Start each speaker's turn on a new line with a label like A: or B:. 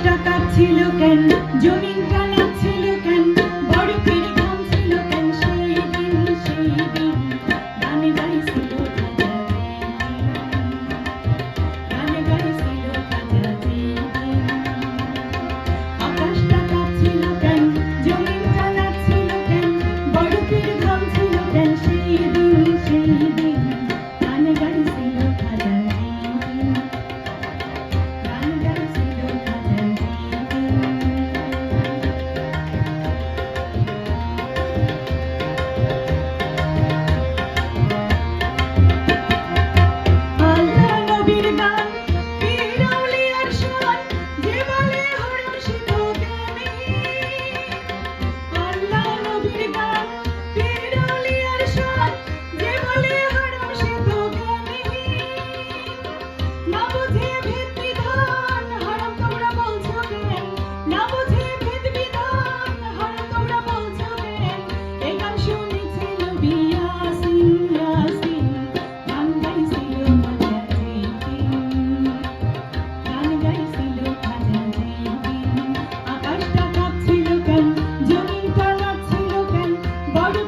A: আকাশটা ছিল কেন? জমিনটা Bye.